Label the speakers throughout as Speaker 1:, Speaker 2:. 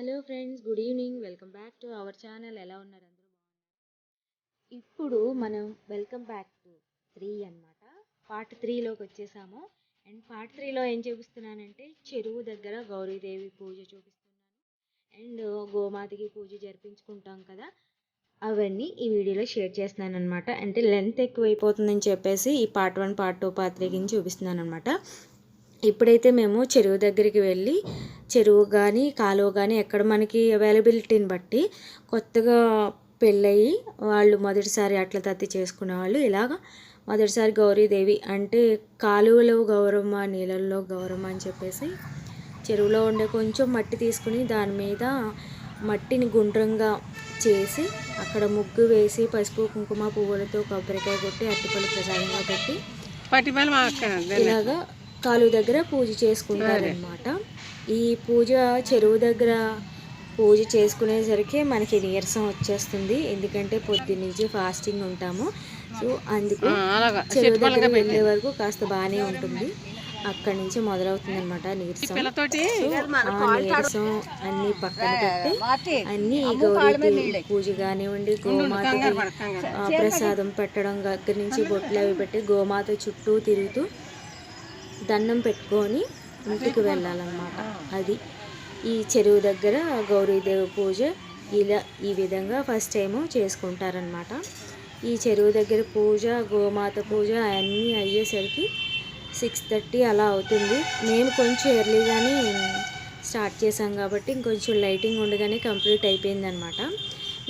Speaker 1: Hello friends good evening. Welcome back to our channel. ఎలా ఉన్నారు అందరూ? బాగున్నారు? ఇప్పుడు మనం వెల్కమ్ బ్యాక్ టు త్రీ అన్నమాట. పార్ట్ త్రీలోకి వచ్చేసాము. అండ్ పార్ట్ త్రీలో ఏం చూపిస్తున్నానంటే చెరువు దగ్గర గౌరీదేవి పూజ చూపిస్తున్నాను. అండ్ గోమాతకి పూజ జరిపించుకుంటాం కదా అవన్నీ ఈ వీడియోలో షేర్ చేస్తున్నాను అనమాట అంటే లెంత్ ఎక్కువైపోతుందని చెప్పేసి ఈ part one part two part three కింద చూపిస్తున్నాను అనమాట ఇప్పుడైతే మేము చెరువు దగ్గరికి వెళ్ళి చెరువు కానీ కాలువ కానీ ఎక్కడ మనకి అవైలబిలిటీని బట్టి కొత్తగా పెళ్ళయి వాళ్ళు మొదటిసారి అట్ల తత్తి చేసుకునే వాళ్ళు ఇలాగ మొదటిసారి గౌరీదేవి అంటే కాలువలో గౌరమ్మ నీళ్ళల్లో గౌరమ్మ అని చెప్పేసి చెరువులో ఉండే కొంచెం మట్టి తీసుకుని దాని మీద మట్టిని గుండ్రంగా చేసి అక్కడ ముగ్గు వేసి పసుపు కుంకుమ పువ్వులతో కొబ్బరికాయ కొట్టి అట్టిపల్లి ప్రసాదంగా పెట్టి ఇలాగా కాలువ దగ్గర పూజ చేసుకుంటారనమాట ఈ పూజ చెరువు దగ్గర పూజ చేసుకునేసరికి మనకి నీరసం వచ్చేస్తుంది. ఎందుకంటే పొద్దున్నుంచి ఫాస్టింగ్ ఉంటాము. సో అందుకు
Speaker 2: అలాగా.
Speaker 1: చెరువు దగ్గర వెళ్ళే వరకు కాస్త బాగానే ఉంటుంది. అక్కడి నుంచి మొదలవుతుంది అనమాట నీరసం. నీరసం అన్ని పక్కన పెట్టి అన్ని ఈ గౌరీ పూజ కానివ్వండి గోమాతకి ఆ, ప్రసాదం పెట్టడం దగ్గర నుంచి బొట్లు అవి పెట్టి గోమాత చుట్టూ తిరుగుతూ దండం పెట్టుకొని ఇంటికి వెళ్ళాలన్నమాట. అది. ఈ చెరువు దగ్గర గౌరీదేవి పూజ ఇలా ఈ విధంగా ఫస్ట్ టైము చేసుకుంటారనమాట ఈ చెరువు దగ్గర పూజ గోమాత పూజ అన్నీ అయ్యేసరికి సిక్స్ థర్టీ అలా అవుతుంది. మేము కొంచెం ఎర్లీగానే స్టార్ట్ చేసాం కాబట్టి ఇంకొంచెం లైటింగ్ ఉండగానే కంప్లీట్ అయిపోయిందనమాట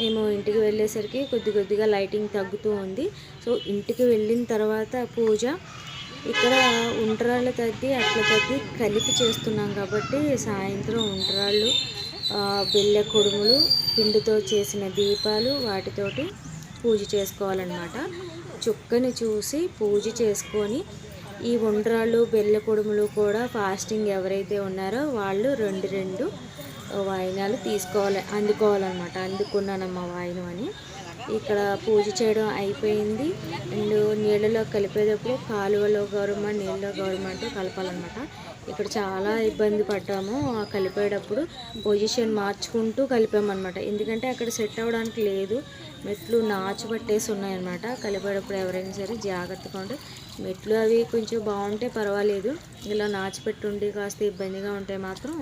Speaker 1: మేము ఇంటికి వెళ్ళేసరికి కొద్ది కొద్దిగా లైటింగ్ తగ్గుతూ ఉంది. సో ఇంటికి వెళ్ళిన తర్వాత పూజ ఇక్కడ ఉంటరాళ్ళు తగ్గి అట్ల తగ్గి కలిపి చేస్తున్నాం కాబట్టి సాయంత్రం ఉంటరాళ్ళు బెల్లె కొడుములు పిండితో చేసిన దీపాలు వాటితోటి పూజ చేసుకోవాలన్నమాట. చుక్కని చూసి పూజ చేసుకొని ఈ ఉండ్రాళ్ళు బెల్ల కొడుములు కూడా ఫాస్టింగ్ ఎవరైతే ఉన్నారో వాళ్ళు రెండు రెండు వాయినాలు తీసుకోవాలి అందుకోవాలన్నమాట. అందుకున్నానమ్మా వాయినం అని. ఇక్కడ పూజ చేయడం అయిపోయింది. అండ్ నీళ్ళలో కలిపేటప్పుడు కాలువలో గౌరమ్మ నీళ్ళలో గౌరమ్మ అంటూ కలపాలన్నమాట. ఇక్కడ చాలా ఇబ్బంది పడ్డాము ఆ కలిపేటప్పుడు. పొజిషన్ మార్చుకుంటూ కలిపామన్నమాట. ఎందుకంటే అక్కడ సెట్ అవ్వడానికి లేదు. మెట్లు నాచు పట్టేసి ఉన్నాయన్నమాట. కలిపేటప్పుడు ఎవరైనా సరే జాగ్రత్తగా ఉంటే మెట్లు అవి కొంచెం బాగుంటే పర్వాలేదు. ఇలా నాచు పెట్టుండి కాస్త ఇబ్బందిగా ఉంటే మాత్రం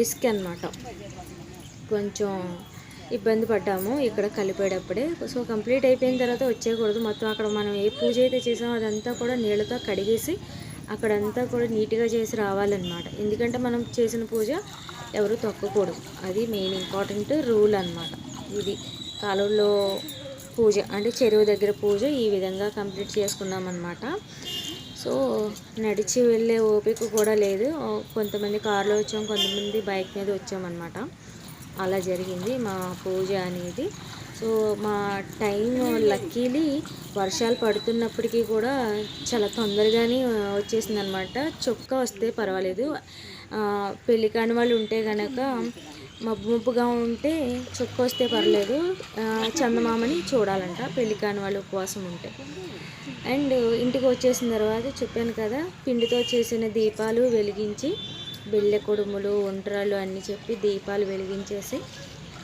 Speaker 1: రిస్క్ అన్నమాట. కొంచెం ఇబ్బంది పడ్డాము ఇక్కడ కలిపేటప్పుడే. సో కంప్లీట్ అయిపోయిన తర్వాత వచ్చేయకూడదు. మొత్తం అక్కడ మనం ఏ పూజ అయితే చేసామో అదంతా కూడా నీళ్ళతో కడిగేసి అక్కడంతా కూడా నీట్గా చేసి రావాలన్నమాట. ఎందుకంటే మనం చేసిన పూజ ఎవరు తొక్కకూడదు. అది మెయిన్ ఇంపార్టెంట్ రూల్ అన్నమాట. ఇది కాలువలో పూజ అంటే చెరువు దగ్గర పూజ ఈ విధంగా కంప్లీట్ చేసుకున్నాం అనమాట సో నడిచి వెళ్ళే ఓపిక కూడా లేదు. కొంతమంది కార్లో వచ్చాం కొంతమంది బైక్ మీద వచ్చామన్నమాట. అలా జరిగింది మా పూజ అనేది. సో మా టైం లక్కీలీ వర్షాలు పడుతున్నప్పటికీ కూడా చాలా తొందరగానే వచ్చేసింది అనమాట చొక్కా వస్తే పర్వాలేదు. పెళ్ళి కాని వాళ్ళు ఉంటే కనుక మబ్బు మబ్బుగా ఉంటే చొక్క వస్తే పర్లేదు. చందమామని చూడాలంట పెళ్ళి కాని వాళ్ళు ఉపవాసం ఉంటే. అండ్ ఇంటికి వచ్చేసిన తర్వాత చెప్పాను కదా పిండితో చేసిన దీపాలు వెలిగించి బిళ్ళ కుడుములు ఒంటరాలు అన్నీ చెప్పి దీపాలు వెలిగించేసి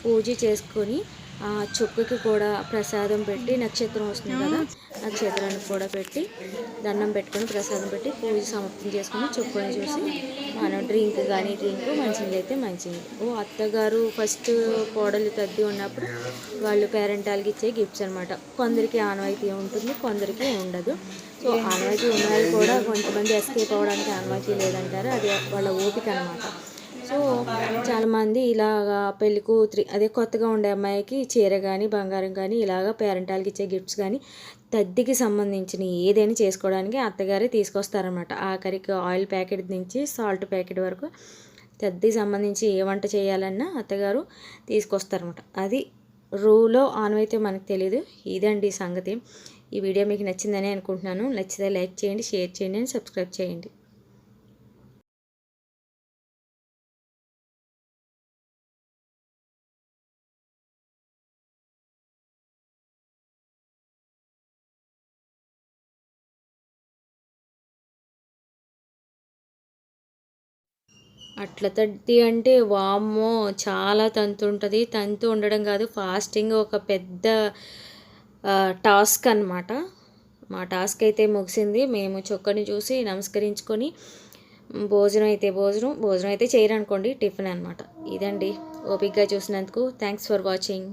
Speaker 1: పూజ చేసుకొని ఆ చుక్కకి కూడా ప్రసాదం పెట్టి నక్షత్రం వస్తుంది కదా నక్షత్రానికి కూడా పెట్టి దండం పెట్టుకొని ప్రసాదం పెట్టి పూజ సమాప్తం చేసుకొని చుక్కని చూసి మనం డ్రింక్ కానీ డ్రింక్ మంచిది అయితే మంచిది. ఓ అత్తగారు ఫస్ట్ కోడలు తద్ది ఉన్నప్పుడు వాళ్ళు పేరెంటాలకి ఇచ్చే గిఫ్ట్స్ అనమాట కొందరికి ఆనవాయితీ ఉంటుంది కొందరికి ఉండదు. సో ఆనవాయితీ ఉన్నది కూడా కొంతమంది ఎస్కేప్ అవ్వడానికి ఆనవాయితీ లేదంటారు. అది వాళ్ళ ఓపిక అనమాట సో చాలామంది ఇలాగా పెళ్ళి కూతురి అదే కొత్తగా ఉండే అమ్మాయికి చీర కానీ బంగారం కానీ ఇలాగా పేరెంటాలకి ఇచ్చే గిఫ్ట్స్ కానీ తద్దికి సంబంధించిన ఏదైనా చేసుకోవడానికి అత్తగారే తీసుకొస్తారనమాట ఆఖరికి ఆయిల్ ప్యాకెట్ నుంచి సాల్ట్ ప్యాకెట్ వరకు తద్దికి సంబంధించి ఏ వంట చేయాలన్నా అత్తగారు తీసుకొస్తారనమాట అది రూలో ఆనవైతే మనకు తెలియదు ఇదండి సంగతి. ఈ వీడియో మీకు నచ్చిందని అనుకుంటున్నాను. నచ్చితే లైక్ చేయండి షేర్ చేయండి అండ్ సబ్స్క్రైబ్ చేయండి. అట్ల తట్టి అంటే వామ్మో చాలా తంతు ఉంటుంది. తంతు ఉండడం కాదు ఫాస్టింగ్ ఒక పెద్ద టాస్క్ అన్నమాట. మా టాస్క్ అయితే ముగిసింది. మేము చొక్కని చూసి నమస్కరించుకొని భోజనం అయితే భోజనం భోజనం అయితే చేయరనుకోండి టిఫిన్ అనమాట ఇదండి. ఓపిక్గా చూసినందుకు థ్యాంక్స్ ఫర్ వాచింగ్.